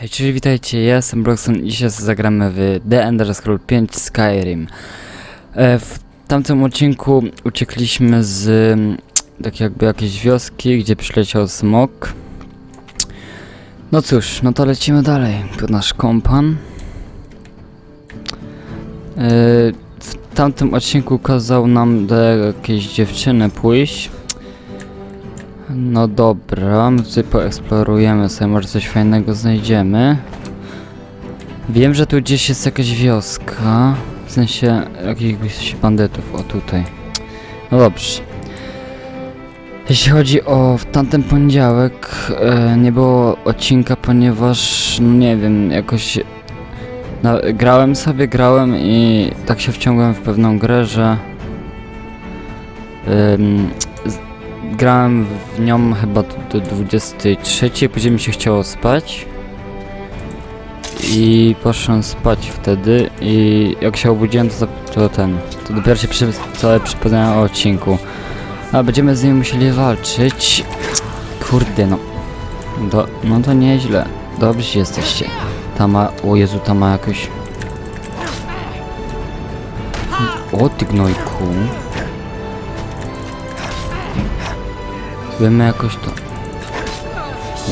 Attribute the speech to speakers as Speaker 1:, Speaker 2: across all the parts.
Speaker 1: Hej, cześć, witajcie, ja jestem Broxon i dzisiaj zagramy w The Ender Scroll 5 Skyrim. E, w tamtym odcinku uciekliśmy z mm, tak jakby jakiejś wioski, gdzie przyleciał smok. No cóż, no to lecimy dalej. To nasz kompan. E, w tamtym odcinku kazał nam do jakiejś dziewczyny pójść. No dobra, my tutaj poeksplorujemy sobie, może coś fajnego znajdziemy. Wiem, że tu gdzieś jest jakaś wioska, w sensie jakichś bandytów, o tutaj. No dobrze. Jeśli chodzi o w tamten poniedziałek, e, nie było odcinka, ponieważ, no nie wiem, jakoś na, grałem sobie, grałem i tak się wciągłem w pewną grę, że grałem w nią chyba do 23, później mi się chciało spać. I poszedłem spać wtedy i jak się obudziłem to, to ten, to dopiero się przy, całe przypomniałem o odcinku. A będziemy z nim musieli walczyć. Kurde no. Do, no to nieźle. Dobrzy jesteście. Ta ma, o Jezu, ta ma jakoś... O ty gnojku. Wiemy jakoś to.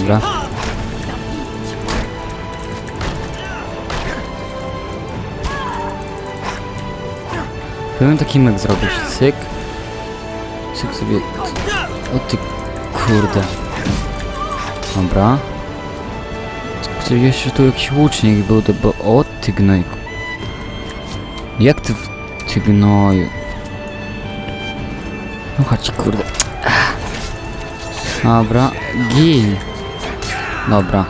Speaker 1: Dobra. Wiemy taki myk zrobić. Cyk. Cyk sobie. O ty kurde. Dobra. Czy jeszcze tu jakiś łucznik był, to bo... O ty gnojku. Jak ty... w- Ty gnoju. No chodź kurde. Dobra, gil. Dobra.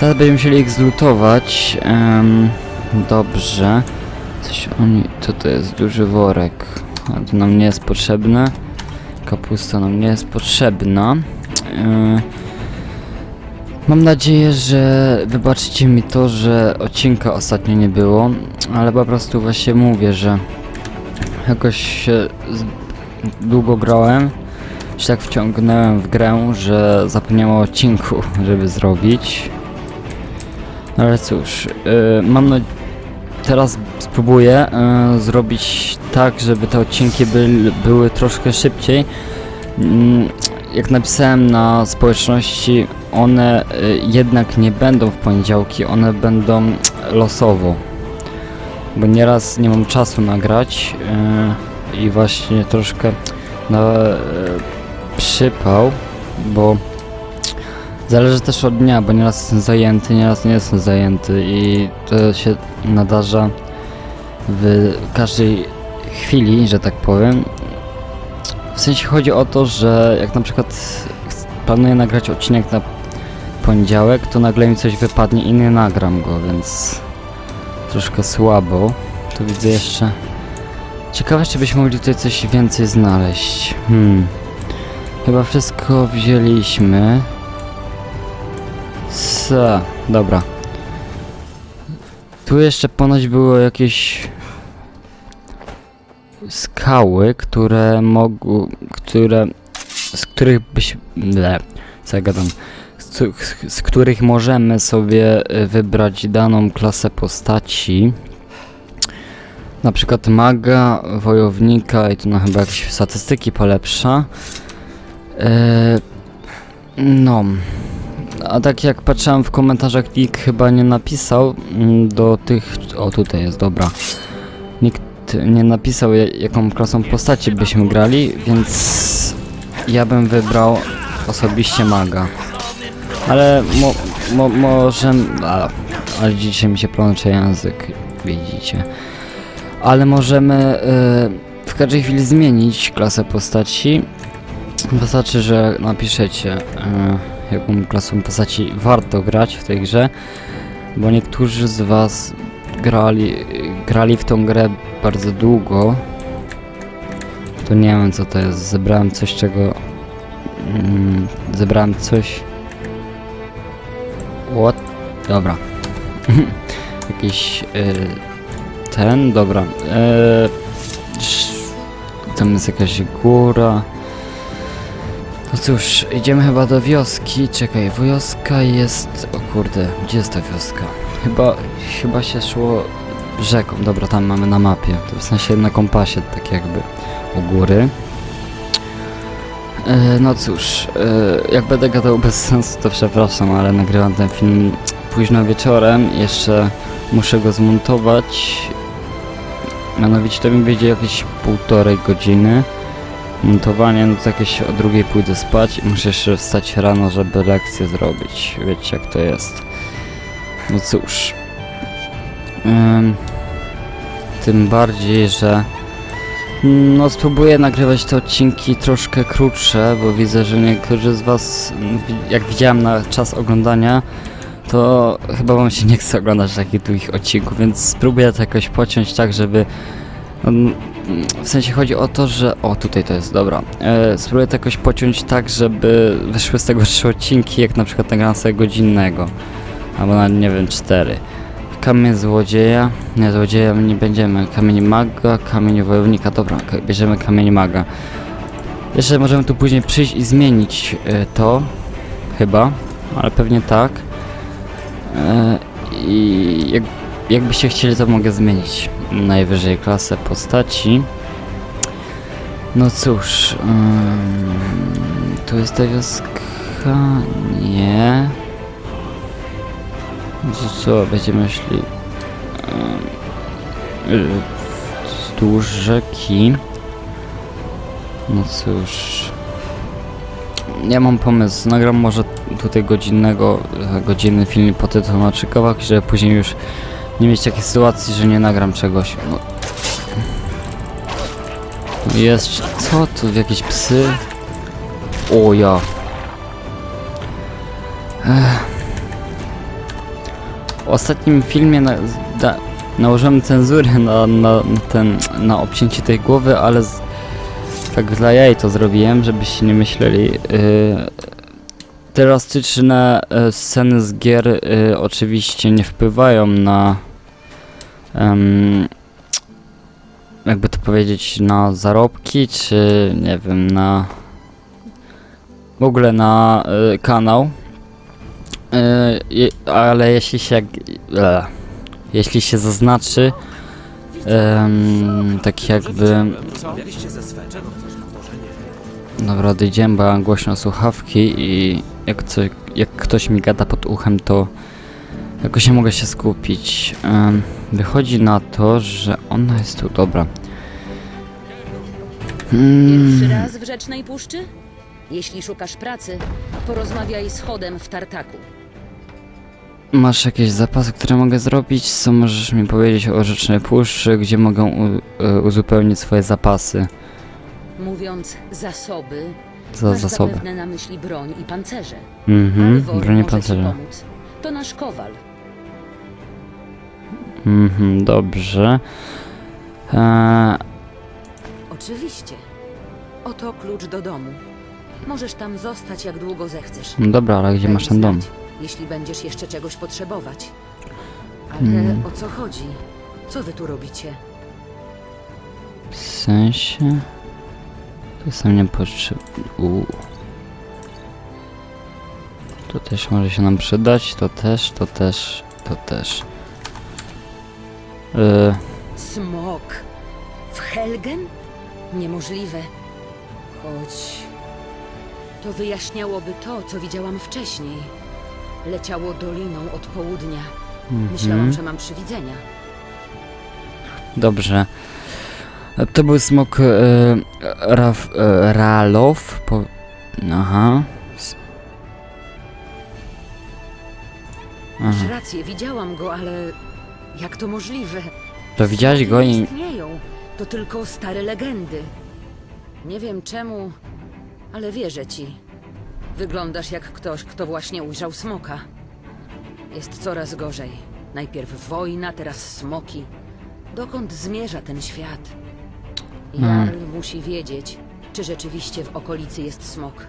Speaker 1: Teraz będziemy musieli ich zlutować. Em, dobrze. Coś oni... Co to jest? Duży worek. A to nam nie jest potrzebne. Kapusta nam nie jest potrzebna. E, Mam nadzieję, że wybaczycie mi to, że odcinka ostatnio nie było, ale po prostu właśnie mówię, że jakoś długo grałem się tak wciągnąłem w grę, że zapomniałem o odcinku, żeby zrobić. No Ale cóż, yy, mam na... Teraz spróbuję yy, zrobić tak, żeby te odcinki by, były troszkę szybciej. Mm, jak napisałem na społeczności, one y, jednak nie będą w poniedziałki, one będą losowo. Bo nieraz nie mam czasu nagrać yy, i właśnie troszkę na y, przypał, bo zależy też od dnia, bo nieraz jestem zajęty, nieraz nie jestem zajęty i to się nadarza w każdej chwili, że tak powiem. W sensie chodzi o to, że jak na przykład planuję nagrać odcinek na poniedziałek, to nagle mi coś wypadnie i nie nagram go, więc troszkę słabo. Tu widzę jeszcze... Ciekawe, czy byśmy mogli tutaj coś więcej znaleźć. Hmm. Chyba wszystko wzięliśmy. Co? Dobra. Tu jeszcze ponoć były jakieś skały, które mogły, które, z których byś, ble, co ja gadam, z, cu- z których możemy sobie y, wybrać daną klasę postaci. Na przykład maga, wojownika i tu na chyba jakieś statystyki polepsza. Eee, no. A tak jak patrzyłem w komentarzach, nikt chyba nie napisał mm, do tych. O, tutaj jest, dobra. Nikt nie napisał, ja- jaką klasą postaci byśmy grali, więc ja bym wybrał osobiście maga. Ale mo, mo, może. A, ale dzisiaj mi się plącze język, widzicie. Ale możemy y, w każdej chwili zmienić klasę postaci. Wystarczy, że napiszecie, e, jaką klasą postaci warto grać w tej grze, bo niektórzy z Was grali, grali w tą grę bardzo długo. To nie wiem co to jest. Zebrałem coś, czego. Mm, zebrałem coś. What? Dobra. Jakiś. y, ten, dobra. Sz- tam jest jakaś góra. No cóż, idziemy chyba do wioski. Czekaj, wioska jest... O kurde, gdzie jest ta wioska? Chyba, chyba się szło rzeką. Dobra, tam mamy na mapie. To w sensie na kompasie, tak jakby u góry. E, no cóż, e, jak będę gadał bez sensu, to przepraszam, ale nagrywam ten film późno wieczorem. Jeszcze muszę go zmontować. Mianowicie to mi będzie jakieś półtorej godziny montowanie, no to jakieś o drugiej pójdę spać i muszę jeszcze wstać rano, żeby lekcję zrobić. Wiecie jak to jest. No cóż. Ym, tym bardziej, że no spróbuję nagrywać te odcinki troszkę krótsze, bo widzę, że niektórzy z was, m, wi- jak widziałem na czas oglądania, to chyba wam się nie chce oglądać takich długich odcinków, więc spróbuję to jakoś pociąć tak, żeby w sensie chodzi o to, że. O, tutaj to jest, dobra. E, spróbuję to jakoś pociąć tak, żeby wyszły z tego trzy odcinki, jak na przykład nagram sobie godzinnego. Albo na nie wiem, cztery. Kamień złodzieja. Nie, złodzieja nie będziemy. Kamień maga, kamień wojownika. Dobra, bierzemy kamień maga. Jeszcze możemy tu później przyjść i zmienić e, to. Chyba, ale pewnie tak. E, I jak, jakbyście chcieli, to mogę zmienić najwyżej klasę postaci. No cóż, tu jest ta wioska. Nie. Co, co będziemy szli wzdłuż rzeki. No cóż. Ja mam pomysł, nagram może tutaj godzinnego, godzinny film po tytuł na Czykowak, żeby później już nie mieć takiej sytuacji, że nie nagram czegoś. No. Jest. Co tu? Jakieś psy? O ja. Ech. W ostatnim filmie na, da, nałożyłem cenzurę na, na, ten, na obcięcie tej głowy, ale z, tak dla jaj to zrobiłem, żebyście nie myśleli. Yy, drastyczne e, sceny z gier e, oczywiście nie wpływają na em, jakby to powiedzieć na zarobki, czy nie wiem, na w ogóle na e, kanał. Je- ale jeśli się e, jeśli się zaznaczy tak jakby Dobra, odejdziemy, bo mam głośno słuchawki i jak, co, jak ktoś mi gada pod uchem, to jakoś nie mogę się skupić. Wychodzi na to, że ona jest tu, dobra.
Speaker 2: Pierwszy
Speaker 1: Mm,
Speaker 2: raz w Rzecznej Puszczy? Jeśli szukasz pracy, porozmawiaj z Chodem w Tartaku.
Speaker 1: masz jakieś zapasy, które mogę zrobić? Co możesz mi powiedzieć o Rzecznej Puszczy, gdzie mogę u, e, uzupełnić swoje zapasy?
Speaker 2: Mówiąc zasoby,
Speaker 1: Za
Speaker 2: masz
Speaker 1: zasoby.
Speaker 2: zapewne na myśli broń i pancerze.
Speaker 1: Mhm,
Speaker 2: może ci
Speaker 1: pancerza.
Speaker 2: pomóc. To nasz kowal.
Speaker 1: Mhm, dobrze. Eee,
Speaker 2: Oczywiście. Oto klucz do domu. Możesz tam zostać jak długo zechcesz.
Speaker 1: no dobra, ale gdzie
Speaker 2: Daj
Speaker 1: masz ten dom?
Speaker 2: znać, Jeśli będziesz jeszcze czegoś potrzebować. Ale
Speaker 1: Hmm.
Speaker 2: o co chodzi? Co wy tu robicie?
Speaker 1: W sensie... To sam nie potrzeb... Uuu. To też może się nam przydać, to też, to też, to też. Yy,
Speaker 2: Smok. W Helgen? Niemożliwe. Choć... To wyjaśniałoby to, co widziałam wcześniej. Leciało doliną od południa. Myślałam,
Speaker 1: mhm.
Speaker 2: że mam przywidzenia.
Speaker 1: Dobrze. To był smok e, Raf, e, Ralow. Po... Aha.
Speaker 2: Masz
Speaker 1: Aha.
Speaker 2: rację, widziałam go, ale... Jak to możliwe?
Speaker 1: To widziałeś
Speaker 2: Smoki
Speaker 1: go
Speaker 2: nie
Speaker 1: i...
Speaker 2: istnieją. To tylko stare legendy. Nie wiem czemu, ale wierzę ci. Wyglądasz jak ktoś, kto właśnie ujrzał smoka. Jest coraz gorzej. Najpierw wojna, teraz smoki. Dokąd zmierza ten świat? Jarl musi wiedzieć, czy rzeczywiście w okolicy jest smok.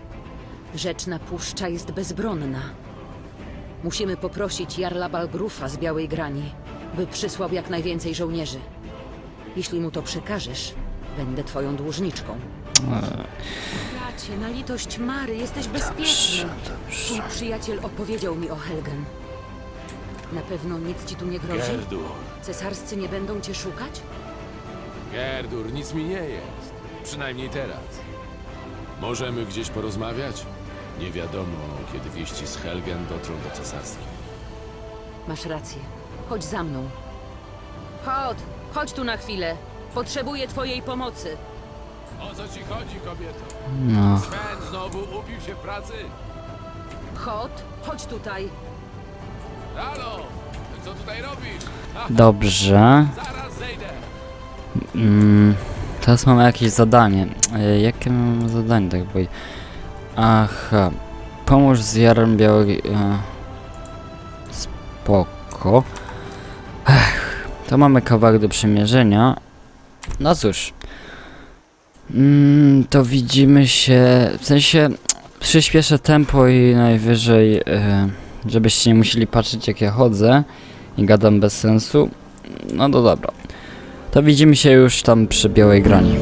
Speaker 2: Rzeczna puszcza jest bezbronna. Musimy poprosić Jarla Balgrufa z Białej Grani, by przysłał jak najwięcej żołnierzy. Jeśli mu to przekażesz, będę twoją dłużniczką. Bracie, na litość Mary, jesteś bezpieczny. Twój przyjaciel opowiedział mi o Helgen. Na pewno nic ci tu nie grozi?
Speaker 3: Gerdur,
Speaker 2: Cesarscy nie będą cię szukać?
Speaker 3: Gerdur, nic mi nie jest. Przynajmniej teraz. Możemy gdzieś porozmawiać? Nie wiadomo, kiedy wieści z Helgen dotrą do cesarskiej.
Speaker 2: Masz rację. Chodź za mną. Chodź, chodź tu na chwilę. Potrzebuję twojej pomocy.
Speaker 3: O co ci chodzi, kobieto?
Speaker 1: No,
Speaker 3: Sven znowu upił się w pracy?
Speaker 2: Chodź, chodź tutaj.
Speaker 3: Halo, co tutaj robisz? Ha,
Speaker 1: dobrze.
Speaker 3: zaraz zejdę.
Speaker 1: Mm, teraz mamy jakieś zadanie. E, jakie mamy zadanie, tak powiedzieć? Aha. Pomóż z Jarem Białej... E, spoko. Ech, to mamy kawałek do przemierzenia. No cóż. Mm, to widzimy się... W sensie... Przyspieszę tempo i najwyżej... E, żebyście nie musieli patrzeć jak ja chodzę i gadam bez sensu. No to dobra. To widzimy się już tam przy białej grani.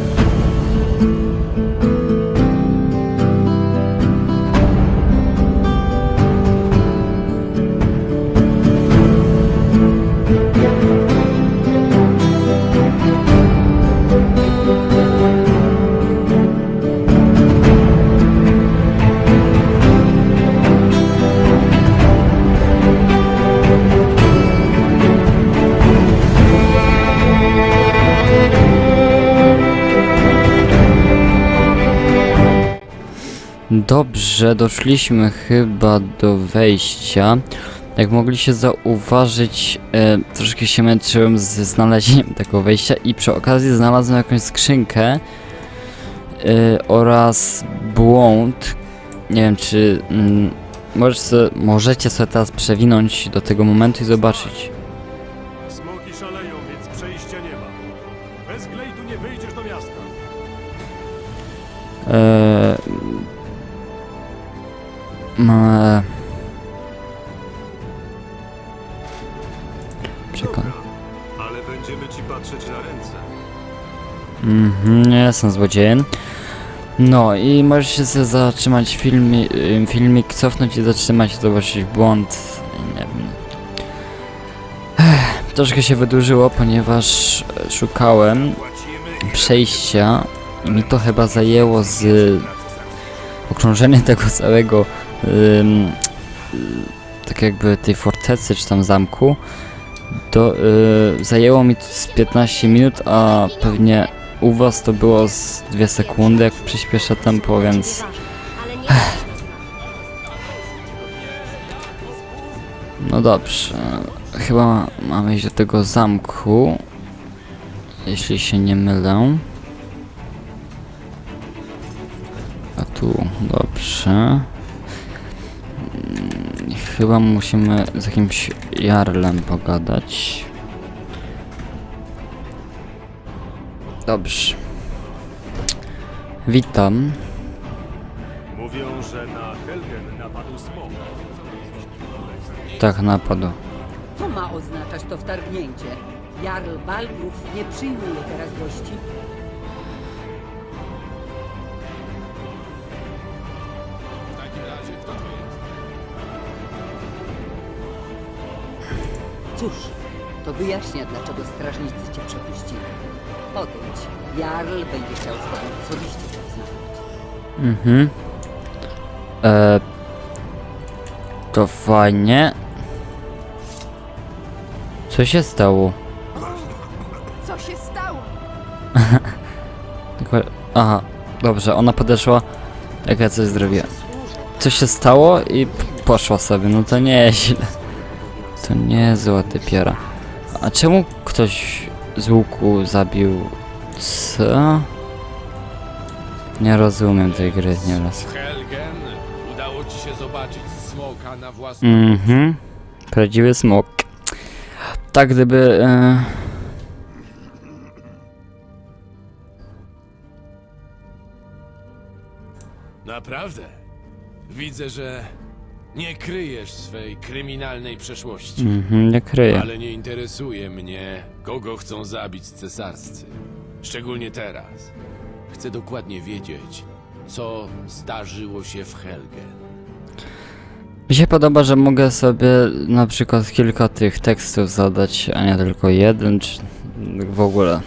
Speaker 1: Dobrze, doszliśmy chyba do wejścia. Jak mogliście zauważyć, e, troszkę się męczyłem ze znalezieniem tego wejścia i przy okazji znalazłem jakąś skrzynkę e, oraz błąd. Nie wiem, czy mm, możesz se, możecie sobie teraz przewinąć do tego momentu i zobaczyć. E.
Speaker 4: Dobra, ale będziemy ci patrzeć na ręce.
Speaker 1: Mhm, nie jestem złodziejem. No i możesz się sobie zatrzymać filmi, ym, filmik, cofnąć i zatrzymać, zobaczyć błąd. Nie wiem. Ech, troszkę się wydłużyło, ponieważ szukałem przejścia i mi to chyba zajęło z okrążenie tego całego ym, tak jakby tej fortecy czy tam zamku to y, zajęło mi to z 15 minut, a pewnie u was to było z 2 sekundy, jak przyspieszę tempo, więc no dobrze. Chyba mamy iść do tego zamku, jeśli się nie mylę. Mm, Chyba musimy z jakimś jarlem pogadać. Dobrze. Witam.
Speaker 4: Mówią, że na Helgen napadł smok.
Speaker 1: Tak, napadł.
Speaker 5: Co ma oznaczać to wtargnięcie? Jarl Balgrów nie przyjmuje teraz gości. Cóż, to wyjaśnia, dlaczego strażnicy cię przepuścili. Odejdź. Jarl będzie chciał z tobą osobiście porozmawiać.
Speaker 1: Mhm. E, to fajnie. Co się stało?
Speaker 6: Co się stało?
Speaker 1: Tylko- Aha, dobrze, ona podeszła. Jak ja coś zrobiłem. Co się stało i p- poszła sobie, no to nie źle. To nie zła typiara. A czemu ktoś z łuku zabił... Co? Nie rozumiem tej gry, nie raz.
Speaker 3: Helgen, udało ci się zobaczyć smoka na własną
Speaker 1: Mhm. Prawdziwy smok. Tak gdyby... E...
Speaker 3: Naprawdę? Widzę, że nie kryjesz swej kryminalnej przeszłości.
Speaker 1: Mhm, nie kryję.
Speaker 3: Ale nie interesuje mnie, kogo chcą zabić cesarscy. Szczególnie teraz. Chcę dokładnie wiedzieć, co zdarzyło się w Helgen.
Speaker 1: Mi się podoba, że mogę sobie na przykład kilka tych tekstów zadać, a nie tylko jeden, czy w ogóle.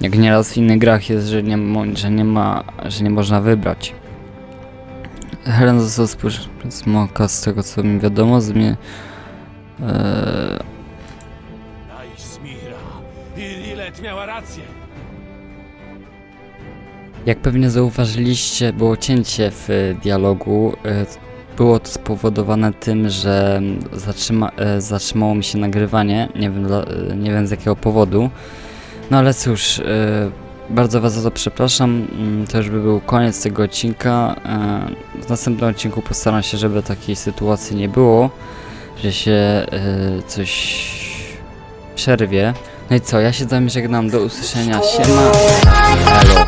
Speaker 1: Jak nieraz w innych grach jest, że nie, że nie ma, że nie można wybrać. Helen został przez smoka, z tego co mi wiadomo, z mnie... Eee,
Speaker 3: miała rację!
Speaker 1: Jak pewnie zauważyliście, było cięcie w e, dialogu. e, Było to spowodowane tym, że zatrzyma, e, zatrzymało mi się nagrywanie. Nie wiem, nie wiem z jakiego powodu. No ale cóż, e, bardzo Was za to przepraszam. Mm, To już by był koniec tego odcinka. E, W następnym odcinku postaram się, żeby takiej sytuacji nie było, że się e, coś przerwie. No i co, ja się z Wami żegnam. Do usłyszenia. Siema. Elo.